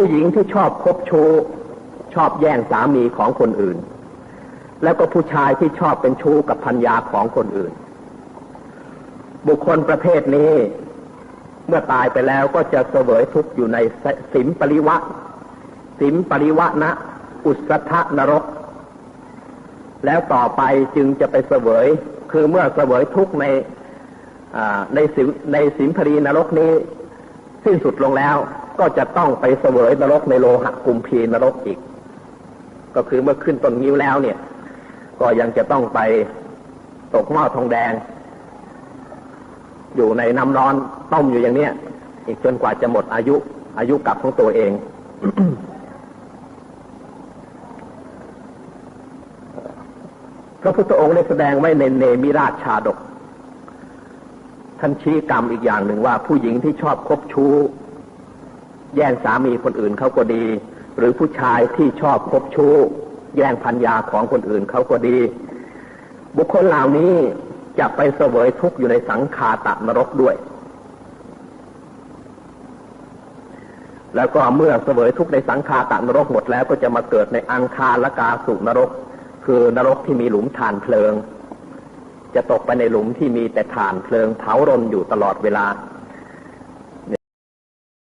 ผู้หญิงที่ชอบคบชู้ชอบแย่งสามีของคนอื่น แล้วก็ผู้ชายที่ชอบเป็นชู้กับพัญญาของคนอื่น บุคคลประเภทนี้ เมื่อตายไปแล้วก็จะเสวยทุกข์อยู่ในสิมปริวะ สิมปริวะนะ อุสทะนรก แล้วต่อไปจึงจะไปเสวย คือเมื่อเสวยทุกข์ในในสิในสิมพรีนรกนี้ สิ้นสุดลงแล้ว ก็จะต้องไปเสวยนรกในโลหะกุมพีนรกอีก ก็คือเมื่อขึ้นต้นนิ้วแล้วเนี่ย ก็ยังจะต้องไปตกหม้อทองแดง อยู่ในน้ำร้อนต้มอยู่อย่างเนี้ยอีกจนกว่าจะหมดอายุ อายุกลับของตัวเองพระพุทธองค์ได้แสดงไว้ในเนมิราชชาดก ท่านชี้กรรมอีกอย่างหนึ่งว่า ผู้หญิงที่ชอบคบชู้ แย่งสามีคนอื่นเขาก็ดี หรือผู้ชายที่ชอบคบชู้ แย่งพันยาของคนอื่นเขาก็ดี บุคคลเหล่านี้จะไปเสวยทุกข์อยู่ในสังขาตะนรกด้วย แล้วก็เมื่อเสวยทุกข์ในสังขาตะนรกหมดแล้วก็จะมาเกิดในอังคารละกาสุนรก คือนรกที่มีหลุมฐานเพลิง จะตกไปในหลุมที่มีแต่ฐานเพลิงเผารนอยู่ตลอดเวลา